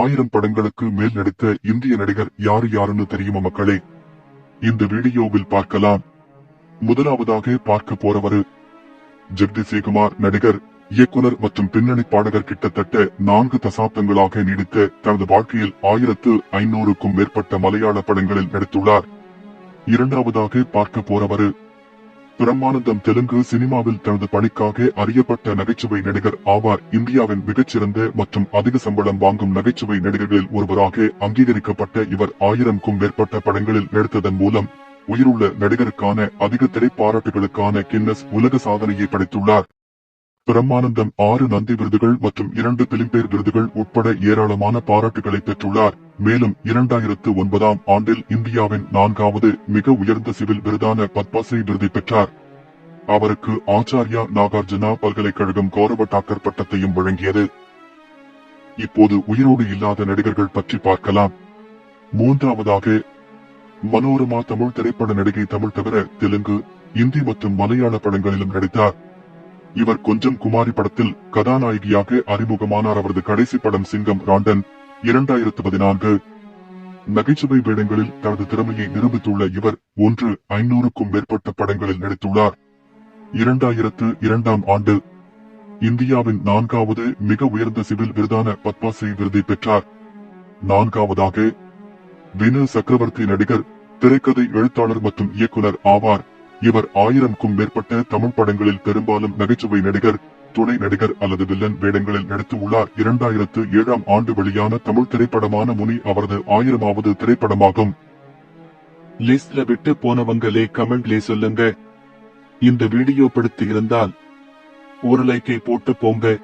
ஆயிரம் படங்களுக்கு மேல் நடித்த இந்திய நடிகர் யாரு யாருன்னு தெரியுமா மக்களே? இந்த வீடியோவில் பார்க்கலாம். முதலாவதாக பார்க்க போறவரு ஜெகதீஷ் சேகுமார் நடிகர் இயக்குனர் மற்றும் பின்னணி பாடகர் கிட்டத்தட்ட நான்கு தசாப்தங்களாக நீடித்த தனது வாழ்க்கையில் ஆயிரத்து ஐநூறுக்கும் மேற்பட்ட மலையாள படங்களில் நடித்துள்ளார். இரண்டாவதாக பார்க்க போறவரு பிரம்மானந்தம் தெலுங்கு சினிமாவில் தனது பணிக்காக அறியப்பட்ட நகைச்சுவை நடிகர் ஆவார். இந்தியாவின் மிகச்சிறந்த மற்றும் அதிக சம்பளம் வாங்கும் நகைச்சுவை நடிகர்களில் ஒருவராக அங்கீகரிக்கப்பட்ட இவர் ஆயிரம்க்கும் மேற்பட்ட படங்களில் நடித்ததன் மூலம் உயிருள்ள நடிகருக்கான அதிக திரைப்பாராட்டுகளுக்கான கின்னஸ் உலக சாதனையை படைத்துள்ளார். பிரம்மானந்தம் ஆறு நந்தி விருதுகள் மற்றும் இரண்டு பிலிம்பேர் விருதுகள் உட்பட ஏராளமான பாராட்டுகளை பெற்றுள்ளார். மேலும் இரண்டாயிரத்து ஒன்பதாம் ஆண்டில் இந்தியாவின் நான்காவது மிக உயர்ந்த சிவில் விருதான பத்மஸ்ரீ விருதை பெற்றார். அவருக்கு ஆச்சாரியா நாகார்ஜுனா பல்கலைக்கழகம் கௌரவ டாக்டர் பட்டத்தையும் வழங்கியது. இப்போது உயிரோடு இல்லாத நடிகர்கள் பற்றி பார்க்கலாம். மூன்றாவதாக மனோரமா தமிழ் திரைப்பட நடிகை தமிழ் தவிர தெலுங்கு இந்தி மற்றும் மலையாள படங்களிலும் நடித்தார். இவர் கொஞ்சம் குமாரி படத்தில் கதாநாயகியாக அறிமுகமானார். அவரது கடைசி படம் சிங்கம் ராண்டன். இரண்டாயிரத்து பதினான்கு நகைச்சுவை வேடங்களில் தனது திறமையை நிரூபித்துள்ள இவர் ஒன்று ஐநூறுக்கும் மேற்பட்ட படங்களில் நடித்துள்ளார். இரண்டாயிரத்து இரண்டாம் ஆண்டு இந்தியாவின் நான்காவது மிக உயர்ந்த சிவில் விருதான பத்மஸ்ரீ விருதை பெற்றார். நான்காவதாக வினு சக்கரவர்த்தி நடிகர் திரைக்கதை எழுத்தாளர் மற்றும் இயக்குனர் ஆவார். இவர் ஆயிரம்க்கும் மேற்பட்ட தமிழ் படங்களில் பெரும்பாலும் நகைச்சுவை நடிகர் துணை நடிகர் அல்லது வில்லன் வேடங்களில் நடித்து உள்ளார் இரண்டாயிரத்து ஏழாம் ஆண்டு வெளியான தமிழ் திரைப்படமான முனி அவரது ஆயிரமாவது திரைப்படமாகும். லிஸ்ட்ல விட்டு போனவங்களே கமெண்ட்லே சொல்லுங்க. இந்த வீடியோ பிடித்து இருந்தால் ஒரு லைக்கை போட்டு போங்க.